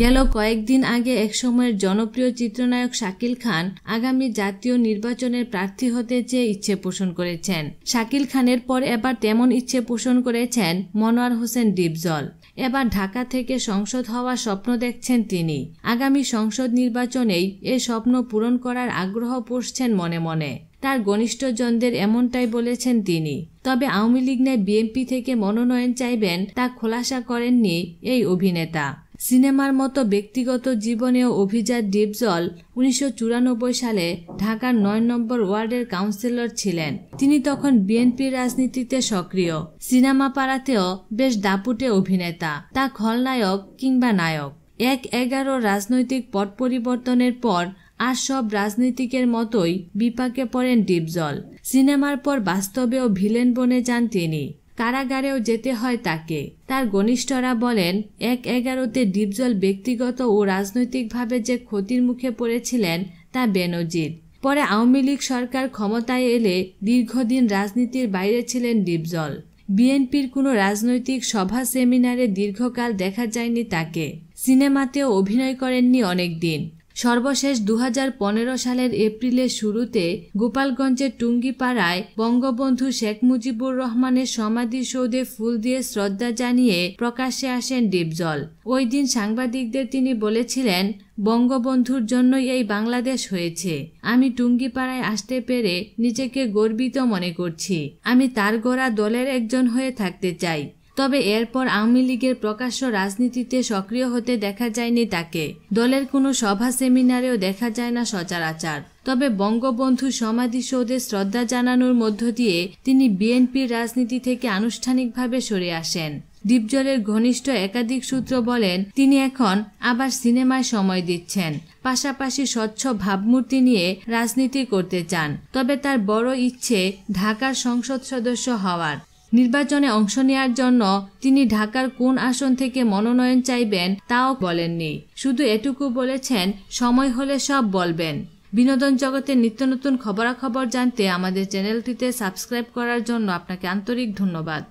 গেল কয়েকদিন আগে একসময়ের জনপ্রিয় চিত্রনায়ক শাকিল খান আগামী জাতীয় নির্বাচনের প্রার্থী হতে চেয়ে ইচ্ছে পোষণ করেছেন। শাকিল খানের পর এবার তেমন ইচ্ছে পোষণ করেছেন মনোয়ার হোসেন ডিপজল। এবার ঢাকা থেকে সংসদ হওয়ার স্বপ্ন দেখছেন তিনি। আগামী সংসদ নির্বাচনেই এ স্বপ্ন পূরণ করার আগ্রহ পোষছেন মনে মনে। তার ঘনিষ্ঠজনদের এমনটাই বলেছেন তিনি। তবে আওয়ামী লীগ নেয় বিএনপি থেকে মনোনয়ন চাইবেন তা খোলাসা করেননি এই অভিনেতা। সিনেমার মতো ব্যক্তিগত জীবনেও অভিজাত ডিপজল উনিশশো চুরানব্বই সালে ঢাকার নয় নম্বর ওয়ার্ডের কাউন্সিলর ছিলেন। তিনি তখন বিএনপির রাজনীতিতে সক্রিয়। সিনেমা পাড়াতেও বেশ দাপুটে অভিনেতা। তা খলনায়ক কিংবা নায়ক। এক এগারো রাজনৈতিক পট পরিবর্তনের পর আর সব রাজনীতিকের মতোই বিপাকে পড়েন ডিপজল সিনেমার পর বাস্তবেও ভিলেন বনে যান তিনি। কারাগারেও যেতে হয় তাকে। তার ঘনিষ্ঠরা বলেন, এক এগারোতে ডিপজল ব্যক্তিগত ও রাজনৈতিকভাবে যে ক্ষতির মুখে পড়েছিলেন তা বেনজির। পরে আওয়ামী লীগ সরকার ক্ষমতায় এলে দীর্ঘদিন রাজনীতির বাইরে ছিলেন ডিপজল। বিএনপির কোনো রাজনৈতিক সভা সেমিনারে দীর্ঘকাল দেখা যায়নি তাকে। সিনেমাতেও অভিনয় করেননি অনেকদিন। সর্বশেষ দু হাজার পনেরো সালের এপ্রিলের শুরুতে গোপালগঞ্জের টুঙ্গিপাড়ায় বঙ্গবন্ধু শেখ মুজিবুর রহমানের সমাধিসৌধে ফুল দিয়ে শ্রদ্ধা জানিয়ে প্রকাশ্যে আসেন ডিপজল। ওই দিন সাংবাদিকদের তিনি বলেছিলেন, বঙ্গবন্ধুর জন্যই এই বাংলাদেশ হয়েছে। আমি টুঙ্গিপাড়ায় আসতে পেরে নিজেকে গর্বিত মনে করছি। আমি তার গোড়া দলের একজন হয়ে থাকতে চাই। তবে এরপর আওয়ামী লীগের প্রকাশ্য রাজনীতিতে সক্রিয় হতে দেখা যায়নি তাকে। দলের কোনো সভা সেমিনারেও দেখা যায় না সচরাচার। তবে বঙ্গবন্ধু সমাধিসৌধে শ্রদ্ধা জানানোর মধ্য দিয়ে তিনি বিএনপির রাজনীতি থেকে আনুষ্ঠানিকভাবে সরে আসেন। দীপজলের ঘনিষ্ঠ একাধিক সূত্র বলেন, তিনি এখন আবার সিনেমায় সময় দিচ্ছেন। পাশাপাশি স্বচ্ছ ভাবমূর্তি নিয়ে রাজনীতি করতে চান। তবে তার বড় ইচ্ছে ঢাকার সংসদ সদস্য হওয়ার। নির্বাচনে অংশ নেয়ার জন্য তিনি ঢাকার কোন আসন থেকে মনোনয়ন চাইবেন তাও বলেননি। শুধু এটুকু বলেছেন, সময় হলে সব বলবেন। বিনোদন জগতের নিত্য নতুন খবরাখবর জানতে আমাদের চ্যানেলটিতে সাবস্ক্রাইব করার জন্য আপনাকে আন্তরিক ধন্যবাদ।